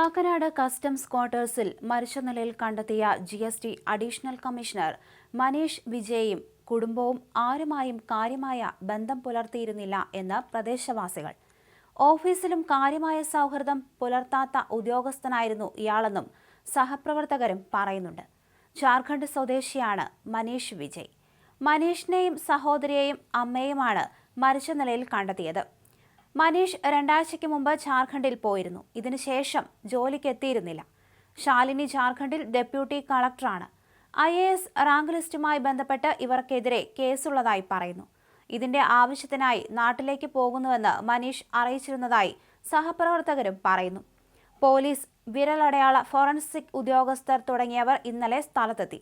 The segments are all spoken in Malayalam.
കാക്കനാട് കസ്റ്റംസ് ക്വാർട്ടേഴ്സിൽ മരിച്ച നിലയിൽ കണ്ടെത്തിയ G S T additional commissioner Manish വിജയും കുടുംബവും ആരുമായും കാര്യമായ ബന്ധം പുലർത്തിയിരുന്നില്ല എന്ന് പ്രദേശവാസികൾ. ഓഫീസിലും കാര്യമായ സൗഹൃദം പുലർത്താത്ത ഉദ്യോഗസ്ഥനായിരുന്നു ഇയാളെന്നും സഹപ്രവർത്തകരും പറയുന്നുണ്ട്. ജാർഖണ്ഡ് സ്വദേശിയാണ് മനീഷ് വിജയ്. മനീഷിനെയും സഹോദരിയെയും അമ്മയുമാണ് മരിച്ച നിലയിൽ കണ്ടെത്തിയത്. മനീഷ് രണ്ടാഴ്ചയ്ക്ക് മുമ്പ് ജാർഖണ്ഡിൽ പോയിരുന്നു. ഇതിനുശേഷം ജോലിക്ക് എത്തിയിരുന്നില്ല. ശാലിനി ജാർഖണ്ഡിൽ ഡെപ്യൂട്ടി കളക്ടറാണ്. ഐ എ എസ് റാങ്ക് ലിസ്റ്റുമായി ബന്ധപ്പെട്ട് ഇവർക്കെതിരെ കേസുള്ളതായി പറയുന്നു. ഇതിന്റെ ആവശ്യത്തിനായി നാട്ടിലേക്ക് പോകുന്നുവെന്ന് മനീഷ് അറിയിച്ചിരുന്നതായി സഹപ്രവർത്തകരും പറയുന്നു. പോലീസ് വിരലടയാള ഫോറൻസിക് ഉദ്യോഗസ്ഥർ തുടങ്ങിയവർ ഇന്നലെ സ്ഥലത്തെത്തി.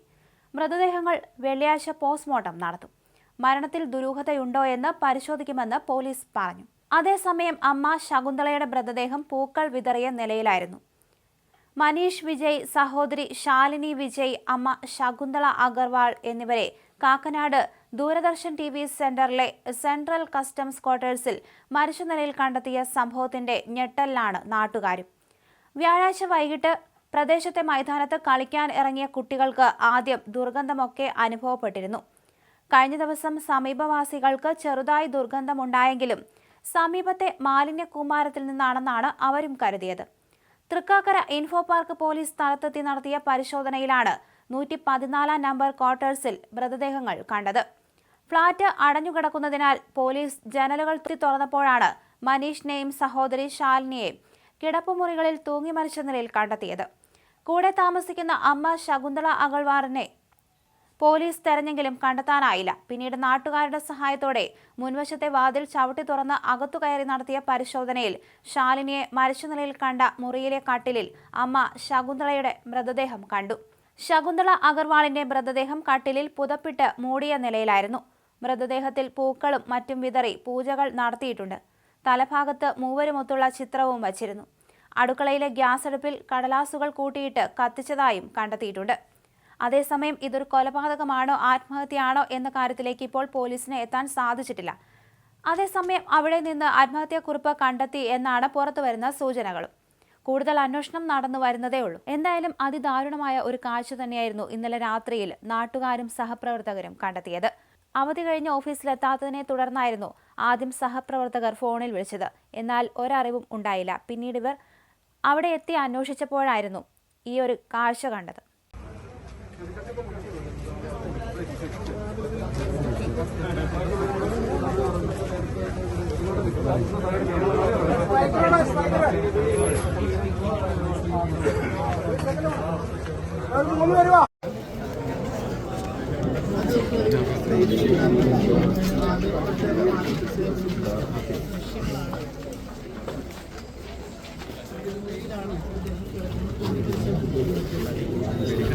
മൃതദേഹങ്ങൾ വെള്ളിയാഴ്ച പോസ്റ്റ്മോർട്ടം നടത്തും. മരണത്തിൽ ദുരൂഹതയുണ്ടോ എന്ന് പരിശോധിക്കുമെന്ന് പോലീസ് പറഞ്ഞു. അതേസമയം അമ്മ ശകുന്തളയുടെ മൃതദേഹം പൂക്കൾ വിതറിയ നിലയിലായിരുന്നു. മനീഷ് വിജയ് സഹോദരി ശാലിനി വിജയ് അമ്മ ശകുന്തള അഗർവാൾ എന്നിവരെ കാക്കനാട് ദൂരദർശൻ ടി വി സെന്ററിലെ സെൻട്രൽ കസ്റ്റംസ് ക്വാർട്ടേഴ്സിൽ മരിച്ച നിലയിൽ കണ്ടെത്തിയ സംഭവത്തിന്റെ ഞെട്ടലിലാണ് നാട്ടുകാരും. വ്യാഴാഴ്ച വൈകിട്ട് പ്രദേശത്തെ മൈതാനത്ത് കളിക്കാൻ ഇറങ്ങിയ കുട്ടികൾക്ക് ആദ്യം ദുർഗന്ധമൊക്കെ അനുഭവപ്പെട്ടിരുന്നു. കഴിഞ്ഞ ദിവസം സമീപവാസികൾക്ക് ചെറുതായി ദുർഗന്ധമുണ്ടായെങ്കിലും സമീപത്തെ മാലിന്യ കൂമാരത്തിൽ നിന്നാണെന്നാണ് അവരും കരുതിയത്. തൃക്കാക്കര ഇൻഫോ പാർക്ക് പോലീസ് സ്ഥലത്തെത്തി നടത്തിയ പരിശോധനയിലാണ് നൂറ്റി പതിനാലാം നമ്പർ ക്വാർട്ടേഴ്സിൽ മൃതദേഹങ്ങൾ കണ്ടത്. ഫ്ളാറ്റ് അടഞ്ഞുകിടക്കുന്നതിനാൽ പോലീസ് ജനലുകൾ തുറന്നപ്പോഴാണ് മനീഷിനെയും സഹോദരി ശാലിനിയെയും കിടപ്പുമുറികളിൽ തൂങ്ങി മരിച്ച നിലയിൽ കണ്ടെത്തിയത്. കൂടെ താമസിക്കുന്ന അമ്മ ശകുന്തള അഗൾവാറിനെ പോലീസ് തെരഞ്ഞെങ്കിലും കണ്ടെത്താനായില്ല. പിന്നീട് നാട്ടുകാരുടെ സഹായത്തോടെ മുൻവശത്തെ വാതിൽ ചവിട്ടി തുറന്ന് അകത്തു കയറി നടത്തിയ പരിശോധനയിൽ ശാലിനിയെ മരിച്ച നിലയിൽ കണ്ട മുറിയിലെ കട്ടിലിൽ അമ്മ ശകുന്തളയുടെ മൃതദേഹം കണ്ടു. ശകുന്തള അഗർവാളിന്റെ മൃതദേഹം കട്ടിലിൽ പുതപ്പിട്ട് മൂടിയ നിലയിലായിരുന്നു. മൃതദേഹത്തിൽ പൂക്കളും മറ്റും വിതറി പൂജകൾ നടത്തിയിട്ടുണ്ട്. തലഭാഗത്ത് മൂവരുമൊത്തുള്ള ചിത്രവും വച്ചിരുന്നു. അടുക്കളയിലെ ഗ്യാസ് അടുപ്പിൽ കടലാസുകൾ കൂട്ടിയിട്ട് കത്തിച്ചതായും കണ്ടെത്തിയിട്ടുണ്ട്. അതേസമയം ഇതൊരു കൊലപാതകമാണോ ആത്മഹത്യയാണോ എന്ന കാര്യത്തിലേക്ക് ഇപ്പോൾ പോലീസിന് എത്താൻ സാധിച്ചിട്ടില്ല. അതേസമയം അവിടെ നിന്ന് ആത്മഹത്യാക്കുറിപ്പ് കണ്ടെത്തി എന്നാണ് പുറത്തുവരുന്ന സൂചനകളും. കൂടുതൽ അന്വേഷണം നടന്നു വരുന്നതേ ഉള്ളൂ. എന്തായാലും അതിദാരുണമായ ഒരു കാഴ്ച തന്നെയായിരുന്നു ഇന്നലെ രാത്രിയിൽ നാട്ടുകാരും സഹപ്രവർത്തകരും കണ്ടെത്തിയത്. അവധി കഴിഞ്ഞ് ഓഫീസിലെത്താത്തതിനെ തുടർന്നായിരുന്നു ആദ്യം സഹപ്രവർത്തകർ ഫോണിൽ വിളിച്ചത്. എന്നാൽ ഒരറിവും ഉണ്ടായില്ല. പിന്നീട് ഇവർ അവിടെ എത്തി അന്വേഷിച്ചപ്പോഴായിരുന്നു ഈ ഒരു കാഴ്ച കണ്ടത്. വരുവാ